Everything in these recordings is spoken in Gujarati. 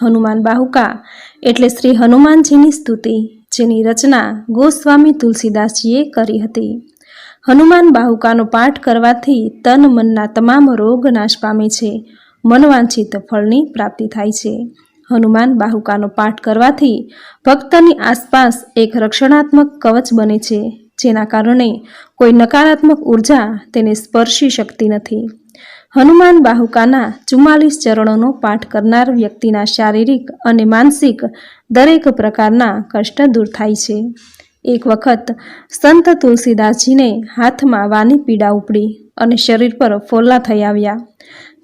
હનુમાન બાહુકા એટલે શ્રી હનુમાનજીની સ્તુતિ, જેની રચના ગોસ્વામી તુલસીદાસજીએ કરી હતી. હનુમાન બાહુકાનો પાઠ કરવાથી તન મનના તમામ રોગ નાશ પામે છે, મનવાંછિત ફળની પ્રાપ્તિ થાય છે. હનુમાન બાહુકાનો પાઠ કરવાથી ભક્તની આસપાસ એક રક્ષણાત્મક કવચ બને છે, જેના કારણે કોઈ નકારાત્મક ઊર્જા તેને સ્પર્શી શકતી નથી. હનુમાન બાહુકાના ચુમ્માલીસ ચરણોનો પાઠ કરનાર વ્યક્તિના શારીરિક અને માનસિક દરેક પ્રકારના કષ્ટ દૂર થાય છે. એક વખત સંત તુલસીદાસજીને હાથમાં વાની પીડા ઉપડી અને શરીર પર ફોલ્લા થઈ આવ્યા.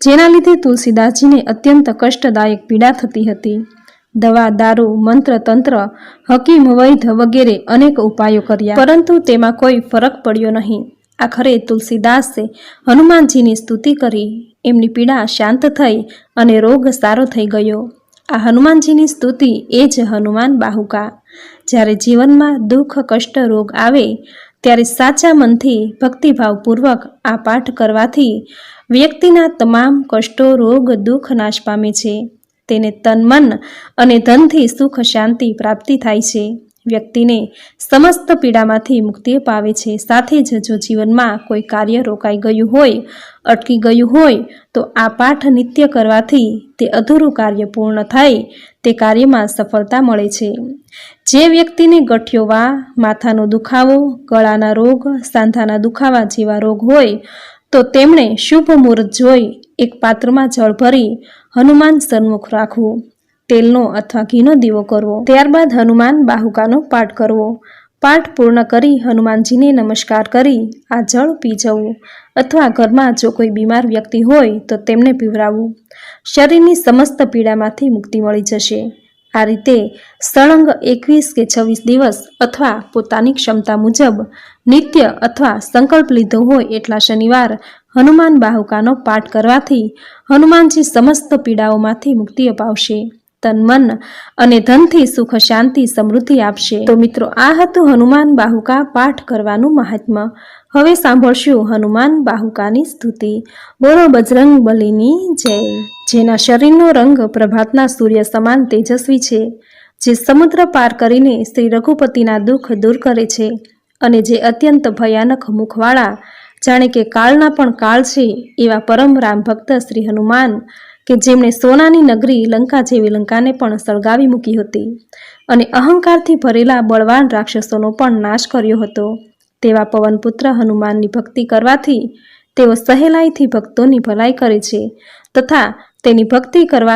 જેના લીધે તુલસીદાસજીને અત્યંત કષ્ટદાયક પીડા થતી હતી. દવા, દારૂ, મંત્ર, તંત્ર, હકીમ, વૈધ વગેરે અનેક ઉપાયો કર્યા. પરંતુ તેમાં કોઈ ફરક પડ્યો નહીં. આખરે તુલસીદાસે હનુમાનજીની સ્તુતિ કરી. એમની પીડા શાંત થઈ અને રોગ સારો થઈ ગયો. આ હનુમાનજીની સ્તુતિ એ જ હનુમાન બાહુકા. જ્યારે જીવનમાં દુઃખ, કષ્ટ, રોગ આવે, ત્યારે સાચા મનથી ભક્તિભાવપૂર્વક આ પાઠ કરવાથી વ્યક્તિના તમામ કષ્ટો, રોગ, દુઃખ નાશ પામે છે. તેને તન મન અને ધનથી સુખ શાંતિ પ્રાપ્તિ થાય છે. વ્યક્તિને સમસ્ત પીડામાંથી મુક્તિ અપાવે છે. સાથે જ જો જીવનમાં કોઈ કાર્ય રોકાઈ ગયું હોય, અટકી ગયું હોય, તો આ પાઠ નિત્ય કરવાથી તે અધૂરું કાર્ય પૂર્ણ થાય, તે કાર્યમાં સફળતા મળે છે. જે વ્યક્તિને ગઠિયોવા, માથાનો દુખાવો, ગળાના રોગ, સાંધાના દુખાવા જેવા રોગ હોય, તો તેમણે શુભ મુહૂર્ત જોઈ એક પાત્રમાં જળ ભરી હનુમાન સન્મુખ રાખવું. તેલનો અથવા ઘીનો દીવો કરવો. ત્યારબાદ હનુમાન બાહુકાનો પાઠ કરવો. પાઠ પૂર્ણ કરી હનુમાનજીને નમસ્કાર કરી આ જળ પી જવું અથવા ઘરમાં જો કોઈ બીમાર વ્યક્તિ હોય તો તેમને પીવડાવવું. શરીરની સમસ્ત પીડામાંથી મુક્તિ મળી જશે. આ રીતે સળંગ એકવીસ કે છવ્વીસ દિવસ અથવા પોતાની ક્ષમતા મુજબ નિત્ય અથવા સંકલ્પ લીધો હોય એટલા શનિવાર હનુમાન બાહુકાનો પાઠ કરવાથી હનુમાનજી સમસ્ત પીડાઓમાંથી મુક્તિ અપાવશે. તન મન અને ધનથી સુખ, શાંતિ, સમૃદ્ધિ આપશે. તો મિત્રો, આ હતું હનુમાન બાહુકા પાઠ કરવાનું મહાત્મ્ય. હવે સાંભળશું હનુમાન બાહુકાની સ્તુતિ. બોલો બજરંગ બલીની જય. જેના શરીરનો રંગ પ્રભાતના સૂર્ય સમાન તેજસ્વી છે, જે સમુદ્ર પાર કરીને શ્રી રઘુપતિના દુઃખ દૂર કરે છે અને જે અત્યંત ભયાનક મુખવાળા, જાણે કે કાળના પણ કાળ છે, એવા પરમ રામ ભક્ત શ્રી હનુમાન કે જેમણે સોનાની નગરી લંકા જેવી લંકાને પણ સળગાવી મૂકી હતી અને અહંકારથી ભરેલા બળવાન રાક્ષસોનો પણ નાશ કર્યો હતો. તેવા પવનપુત્ર હનુમાનની ભક્તિ કરવાથી તેઓ સહેલાઈથી ભક્તોની ભલાઈ કરે છે તથા તેની ભક્તિ કરવા